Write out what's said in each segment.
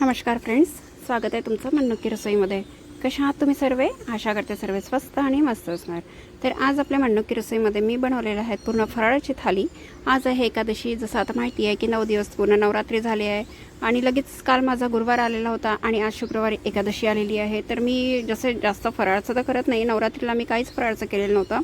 नमस्कार फ्रेंड्स स्वागत आहे तुमचं मननुकी रसोईमध्ये. कशा आहात तुम्ही सर्व? आशा करते सर्व स्वस्त आणि मस्त असणार. तर आज आपल्या मननुकी रसोईमध्ये मी बनवलेलं आहे पूर्ण फराळाची थाली. आज आहे एकादशी जसं आता माहिती आहे की नऊ दिवस पूर्ण नवरात्री झाली आहे आणि लगेच काल माझा गुरुवार आलेला होता आणि आज शुक्रवारी एकादशी आलेली आहे. तर मी जसं जास्त फराळाचं तर करत नाही नवरात्रीला मी काहीच फराळाचं केलेलं नव्हतं.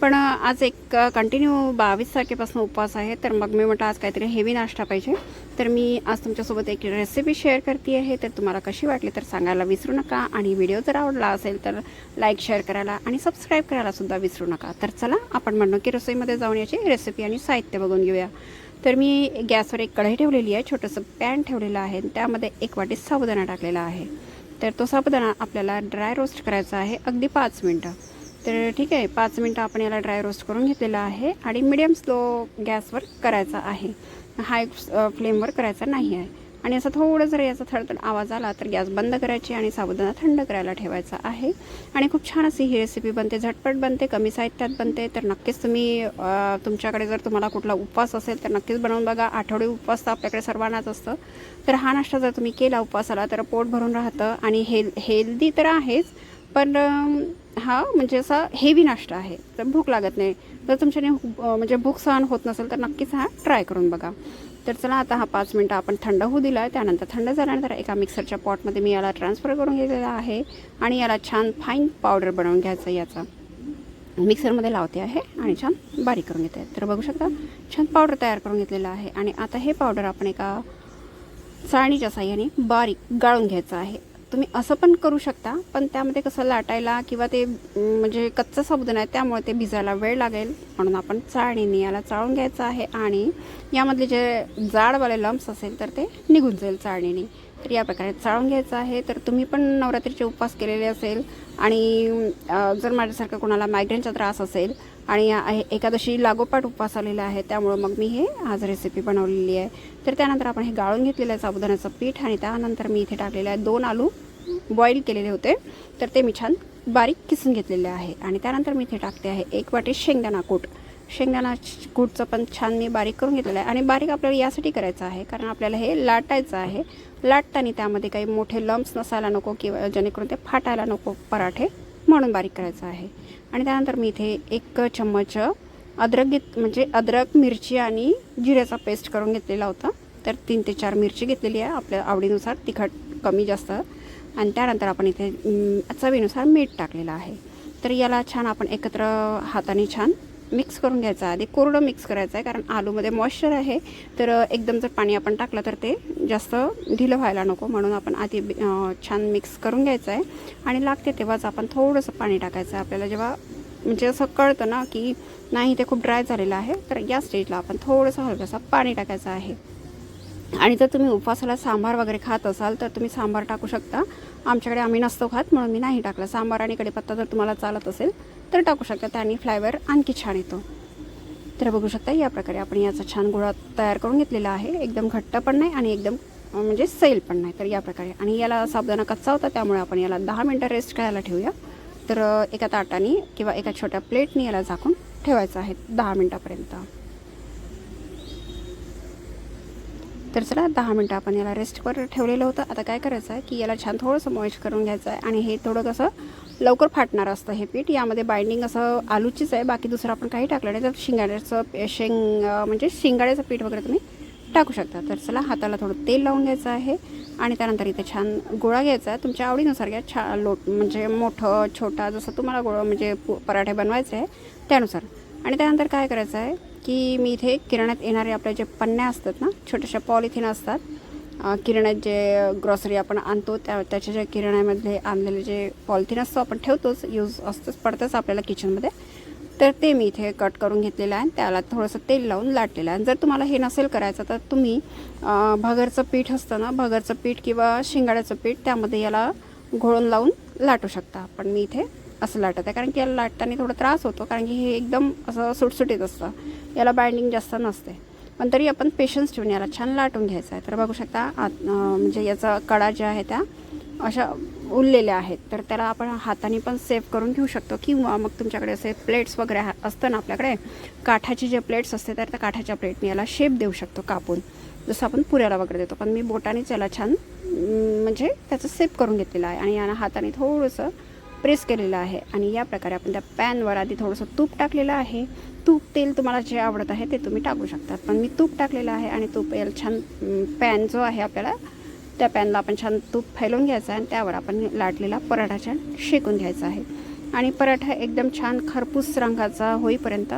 पण आज एक कंटिन्यू बावीस तारखेपासून उपवास आहे. तर मग मी म्हटलं आज काहीतरी हेवी नाश्ता पाहिजे. तर मी आज तुमच्यासोबत एक रेसिपी शेअर करते आहे. तर तुम्हाला कशी वाटली तर सांगायला विसरू नका. आणि व्हिडिओ जर आवडला असेल तर लाईक शेअर करायला आणि सबस्क्राईब करायला सुद्धा विसरू नका. तर चला आपण म्हणतो की रसोईमध्ये जाऊन याची रेसिपी आणि साहित्य बघून घेऊया. तर मी गॅसवर एक कढई ठेवलेली आहे. छोटंसं पॅन ठेवलेलं आहे. त्यामध्ये एक वाटी साबुदाणा टाकलेला आहे. तर तो साबुदाणा आपल्याला ड्राय रोस्ट करायचा आहे. अगदी पाच मिनटं. तर ठीक आहे पाच मिनटं आपण याला ड्राय रोस्ट करून घेतलेला आहे आणि मिडियम स्लो गॅसवर करायचा आहे. हाय फ्लेमवर करायचा नाही आहे. आणि असं थोडं जर याचा थडथड आवाज आला तर गॅस बंद करायची आणि साबुदाणा थंड करायला ठेवायचा आहे. आणि खूप छान अशी ही रेसिपी बनते झटपट बनते कमी साहित्यात बनते. तर नक्कीच तुम्ही तुमच्याकडे जर तुम्हाला कुठला उपवास असेल तर नक्कीच बनवून बघा. आठवडे उपवास तर आपल्याकडे सर्वांनाच असतं. तर हा नाश्ता जर तुम्ही केला उपवासाला तर पोट भरून राहतं. आणि हेल हेल्दी तर आहेच पण हा म्हणजे असा हेवी नाश्ता आहे. तर भूक लागत नाही जर तुमच्याने म्हणजे भूक सहन होत नसेल तर नक्कीच हा ट्राय करून बघा. तर चला आता हा पाच मिनटं आपण थंड होऊ दिला आहे त्यानंतर थंड झाल्यानंतर एका मिक्सरच्या पॉटमध्ये मी याला ट्रान्सफर करून घेतलेला आहे आणि याला छान फाईन पावडर बनवून घ्यायचं याचा. मिक्सरमध्ये लावते आहे आणि छान बारीक करून घेते. तर बघू शकता छान पावडर तयार करून घेतलेलं आहे. आणि आता हे पावडर आपण एका चाळणीच्या साह्याने बारीक गाळून घ्यायचं आहे. तुम्ही असं पण करू शकता पण त्यामध्ये कसं लाटायला किंवा ते म्हणजे कच्चं साबुदाणा आहे त्यामुळे ते भिजायला वेळ लागेल. म्हणून आपण चाळणीने याला चाळून घ्यायचं आहे आणि यामधले जे जाडवाले लम्स असेल तर ते निघून जाईल चाळणीने. तर या प्रकारे चाळून घ्यायचं आहे. तर तुम्ही पण नवरात्रीचे उपवास केलेले असेल आणि जर माझ्यासारखं कोणाला मायग्रेनचा त्रास असेल आणि आहे- एकादशी लागोपाठ उपवास आलेला आहे त्यामुळं मग मी हे आज रेसिपी बनवलेली आहे. तर त्यानंतर आपण हे गाळून घेतलेलं आहे साबुदाण्याचं पीठ आणि त्यानंतर मी इथे टाकलेलं आहे दोन आलू बॉईल केलेले होते. तर ते मी छान बारीक किसून घेतलेले आहे. आणि त्यानंतर मी इथे टाकते आहे एक वाटी शेंगदाणा कूट. शेंगदाणा कूटचं पण छान मी बारीक करून घेतलेलं आहे. आणि बारीक आपल्याला यासाठी करायचं आहे कारण आपल्याला हे लाटायचं आहे. लाटताना त्यामध्ये काही मोठे लम्प्स नसायला नको किंवा जेणेकरून ते फाटायला नको पराठे म्हणून बारीक करायचं आहे. आणि त्यानंतर मी इथे एक चम्मच अद्रक घेत म्हणजे अद्रक मिरची आणि जिऱ्याचा पेस्ट करून घेतलेला होता. तर तीन ते चार मिरची घेतलेली आहे. आपल्या आवडीनुसार तिखट कमी जास्त आणि त्यानंतर आपण इथे चवीनुसार मीठ टाकलेलं आहे. तर याला छान आपण एकत्र हाताने छान मिक्स करून घ्यायचं. आहे आधी कोरडं मिक्स करायचं आहे कारण आलूमध्ये मॉइश्चर आहे. तर एकदम जर पाणी आपण टाकलं तर ते जास्त ढिलं व्हायला नको. म्हणून आपण आधी छान मिक्स करून घ्यायचं आहे. आणि लागते तेव्हाच आपण थोडंसं पाणी टाकायचं आहे. आपल्याला जेव्हा म्हणजे असं कळतं ना की नाही ते खूप ड्राय झालेलं आहे. तर या स्टेजला आपण थोडंसं हलकंसं पाणी टाकायचं आहे. आणि जर तुम्ही उपवासाला सांबार वगैरे खात असाल तर तुम्ही सांबार टाकू शकता. आमच्याकडे आम्ही नसतो खात म्हणून मी नाही टाकलं. सांबार आणि कढीपत्ता जर तुम्हाला चालत असेल तर टाकू शकता. त्याने फ्लायवर आणखी छान येतो. तर बघू शकता या प्रकारे आपण याचा छान गोळा तयार करून घेतलेला आहे. एकदम घट्ट पण नाही आणि एकदम म्हणजे सैल पण नाही. तर या प्रकारे. आणि याला साबुदाणा कच्चा होता त्यामुळे आपण याला दहा मिनटं रेस्ट करायला ठेवूया. तर एका ताटाने किंवा एका छोट्या प्लेटने याला झाकून ठेवायचं आहे दहा मिनटापर्यंत. तर चला दहा मिनटं आपण याला रेस्टवर ठेवलेलं होतं. आता काय करायचं आहे की याला छान थोडंसं मॉइश करून घ्यायचं आहे आणि हे थोडं कसं लवकर फाटणार असतं हे पीठ. यामध्ये बाइंडिंग असं आलूचीच आहे बाकी दुसरं आपण काही टाकलं नाही. तर शिंगाड्याचं शेंग म्हणजे शिंगाड्याचं पीठ वगैरे तुम्ही टाकू शकता. तर चला हाताला थोडं तेल लावून घ्यायचं आहे आणि त्यानंतर इथे छान गोळा घ्यायचा आहे. तुमच्या आवडीनुसार घ्या. छा लोट म्हणजे मोठं छोटा जसं तुम्हाला गोळा म्हणजे पु- पराठे बनवायचे आहे त्यानुसार. आणि त्यानंतर काय करायचं आहे की मी इथे किराण्यात येणारे आपल्या जे पन्न्या असतात ना छोट्याशा पॉलिथिन असतात किरण्यात किराण्यात जे ग्रॉसरी आपण आणतो त्या त्याच्या ज्या किराण्यामधले आणलेले जे पॉलिथिन असतो आपण ठेवतोच यूज असतोच पडतंच आपल्याला किचनमध्ये तर ते मी इथे कट करून घेतलेलं आहे आणि त्याला थोडंसं तेल लावून लाटलेलं आहे. आणि जर तुम्हाला हे नसेल करायचं तर तुम्ही भगरचं पीठ असतं ना भगरचं पीठ किंवा शिंगाड्याचं पीठ त्यामध्ये याला घोळून लावून लाटू शकता. पण मी इथे असं लाटत आहे. कारण की याला लाटताना थोडा त्रास होतो कारण की हे एकदम असं सुटसुटीत असतं. याला बाइंडिंग जास्त नसते. पण तरी आपण पेशन्स ठेवून याला छान लाटून घ्यायचं आहे. तर बघू शकता आत म्हणजे याचा कडा ज्या आहे त्या अशा उरलेल्या आहेत. तर त्याला आपण हाताने पण सेव्ह करून घेऊ शकतो. किंवा मग तुमच्याकडे असे प्लेट्स वगैरे असतं ना आपल्याकडे काठाचे जे प्लेट्स असते तर त्या काठाच्या प्लेटने याला शेप देऊ शकतो कापून. जसं आपण पुऱ्याला वगैरे देतो. पण मी बोटानेच याला छान म्हणजे त्याचं सेप करून घेतलेलं आहे. आणि यानं हाताने थोडंसं प्रेस केलेलं आहे आणि या प्रकारे आपण त्या पॅनवर आधी थोडंसं तूप टाकलेलं आहे. तूप तेल तुम्हाला जे आवडत आहे ते तुम्ही टाकू शकतात पण मी तूप टाकलेलं आहे आणि तूप याला छान पॅन जो आहे आपल्याला त्या पॅनला आपण छान तूप फैलून घ्यायचं आहे आणि त्यावर आपण लाटलेला पराठा छान शेकून घ्यायचा आहे. आणि पराठा एकदम छान खरपूस रंगाचा होईपर्यंत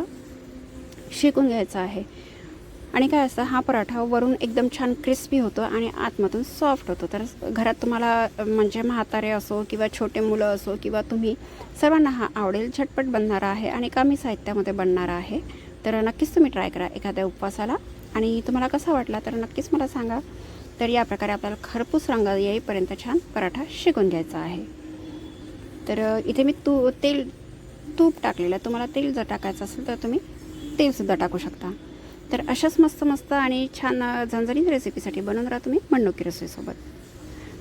शेकून घ्यायचा आहे. आणि काय असतं हा पराठा वरून एकदम छान क्रिस्पी होतो आणि आतमधून सॉफ्ट होतो. तर घरात तुम्हाला म्हणजे म्हातारे असो किंवा छोटे मुलं असो किंवा तुम्ही सर्वांना हा आवडेल झटपट बनणारा आहे आणि कमी साहित्यामध्ये बनणारा आहे. तर नक्कीच तुम्ही ट्राय करा एखाद्या उपवासाला. आणि तुम्हाला कसा वाटला तर नक्कीच मला सांगा. तर या प्रकारे आपल्याला खरपूस रंग येईपर्यंत छान पराठा शिकून घ्यायचा आहे. तर इथे मी तू तेल तूप टाकलेलं आहे. तुम्हाला तेल जर टाकायचं असेल तर तुम्ही तेलसुद्धा टाकू शकता. तर अशाच मस्त मस्त आणि छान झणझणीत रेसिपीसाठी बनवून राहा तुम्ही मण्णुकी रसोईसोबत.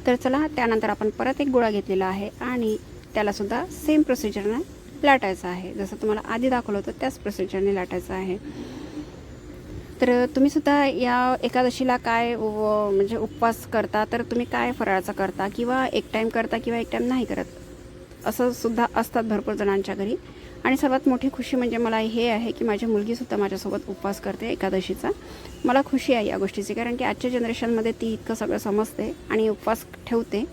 तर चला त्यानंतर आपण परत एक गोळा घेतलेला आहे आणि त्यालासुद्धा सेम प्रोसिजरनं लाटायचं आहे. जसं तुम्हाला आधी दाखवलं होतं त्याच प्रोसिजरने लाटायचं आहे. तर तुम्ही सुद्धा या एकादशीला काय व- म्हणजे उपवास करता तर तुम्ही काय फराळाचा करता किंवा एक टाईम करता किंवा एक टाईम नाही करत? असं सुद्धा असतात भरपूर जणांच्या घरी. आणि सर्वात मोठी खुशी म्हणजे मला हे आहे की माझी मुलगीसुद्धा माझ्यासोबत उपवास करते एकादशीचा. मला खुशी आहे या गोष्टीची कारण की आजच्या जनरेशनमध्ये ती इतकं सगळं समजते आणि उपवास ठेवते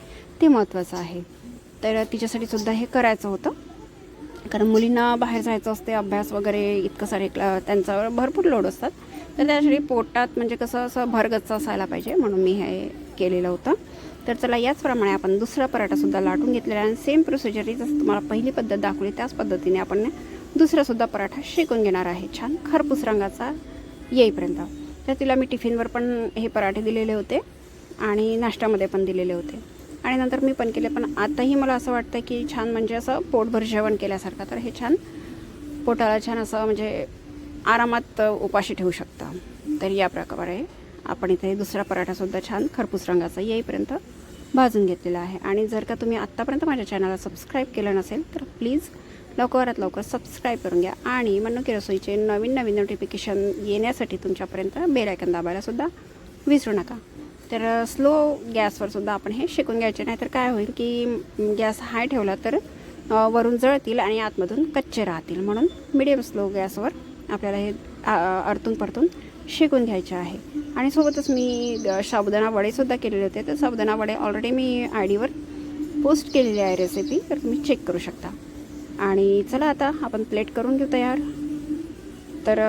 ते महत्त्वाचं आहे. तर तिच्यासाठी सुद्धा हे करायचं होतं. कारण मुलींना बाहेर जायचं असते अभ्यास वगैरे इतकं सारे क्ला त्यांच्यावर भरपूर लोड असतात. तर त्यासाठी पोटात म्हणजे कसं असं भरगच्च असायला पाहिजे म्हणून मी हे केलेलं होतं. तर चला याचप्रमाणे आपण दुसरा पराठासुद्धा लाटून घेतलेला आहे. आणि सेम प्रोसिजर जसं तुम्हाला पहिली पद्धत दाखवली त्याच पद्धतीने आपण दुसरासुद्धा पराठा शेकून घेणार आहे. छान खरपूस रंगाचा येईपर्यंत. तर तिला मी टिफिनवर पण हे पराठे दिलेले होते आणि नाश्त्यामध्ये पण दिलेले होते. आणि नंतर मी पण केले पण आताही मला असं वाटतं की छान म्हणजे असं पोटभर जेवण केल्यासारखं. तर हे छान पोटाला छान असं म्हणजे आरामात उपाशी ठेवू शकता. तर या प्रकारे आपण इथे दुसरा पराठासुद्धा छान खरपूस रंगाचा येईपर्यंत भाजून घेतलेला आहे. आणि जर का तुम्ही आत्तापर्यंत माझ्या चॅनलला सबस्क्राईब केलं नसेल तर प्लीज लवकरात लवकर सबस्क्राईब करून घ्या. आणि मनुकी रसोईचे नवीन नवीन नोटिफिकेशन येण्यासाठी तुमच्यापर्यंत बेल आयकन दाबायलासुद्धा विसरू नका. तर स्लो गॅसवरसुद्धा आपण हे शिकून घ्यायचे. नाही तर काय होईल की गॅस हाय ठेवला तर वरून जळतील आणि आतमधून कच्चे राहतील. म्हणून मिडियम स्लो गॅसवर आपल्याला हे आ, अडतून परतून शिकून घ्यायचे आहे. आणि सोबतच मी साबुदाणा वडेसुद्धा केलेले होते. तर साबुदाणा वडे ऑलरेडी मी आय डीवर पोस्ट केलेली आहे रेसिपी तर तुम्ही चेक करू शकता. आणि चला आता आपण प्लेट करून घेऊ तयार. तर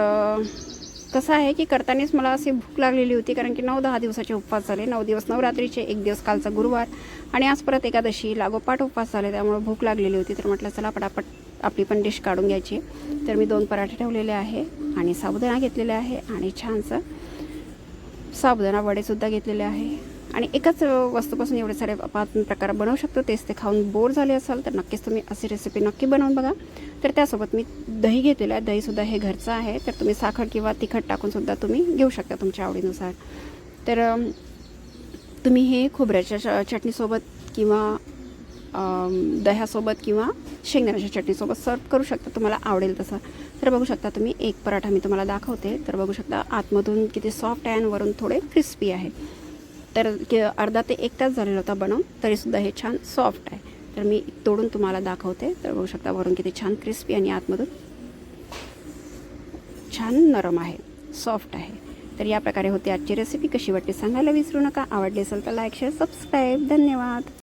कसं आहे की करतानाच मला अशी भूक लागलेली होती कारण की नऊ दहा दिवसाचे उपवास झाले. नऊ दिवस नवरात्रीचे एक दिवस कालचा गुरुवार. आणि आज परत एकादशी लागोपाठ उपवास झाले त्यामुळे भूक लागलेली होती. तर म्हटलं चला पटापट आपली पण डिश काढून घ्यायची. तर मी दोन पराठे ठेवलेले आहे आणि साबुदाणा घेतलेले आहे. आणि छानसं साबुदाणा वडेसुद्धा घेतलेले आहे. आणि एकाच वस्तूपासून एवढे सारे आपण प्रकार बनवू शकतो. तेच ते खाऊन बोर झाले असाल तर नक्कीच तुम्ही अशी रेसिपी नक्की बनवून बघा. तर त्यासोबत मी दही घेतलेलं आहे. दहीसुद्धा हे घरचं आहे. तर तुम्ही साखर किंवा तिखट टाकूनसुद्धा तुम्ही घेऊ शकता तुमच्या आवडीनुसार. तर तुम्ही हे खोबऱ्याच्या चटणीसोबत किंवा दह्यासोबत किंवा शेंगदाण्याच्या चटणीसोबत सर्व करू शकता. तुम्हाला आवडेल तसं. तर बघू शकता तुम्ही एक पराठा मी तुम्हाला दाखवते. तर बघू शकता आतमधून किती सॉफ्ट आहे आणि वरून थोडे क्रिस्पी आहे. तर कि अर्धा ते एक तास झालेला होता बनवून तरीसुद्धा हे छान सॉफ्ट आहे. तर मी तोडून तुम्हाला दाखवते. तर बघू शकता वरून किती छान क्रिस्पी आणि आतमधून छान नरम आहे सॉफ्ट आहे. तर या प्रकारे होते आजची रेसिपी कशी वाटते सांगायला विसरू नका. आवडली असेल तर लाईक शेअर सबस्क्राईब धन्यवाद.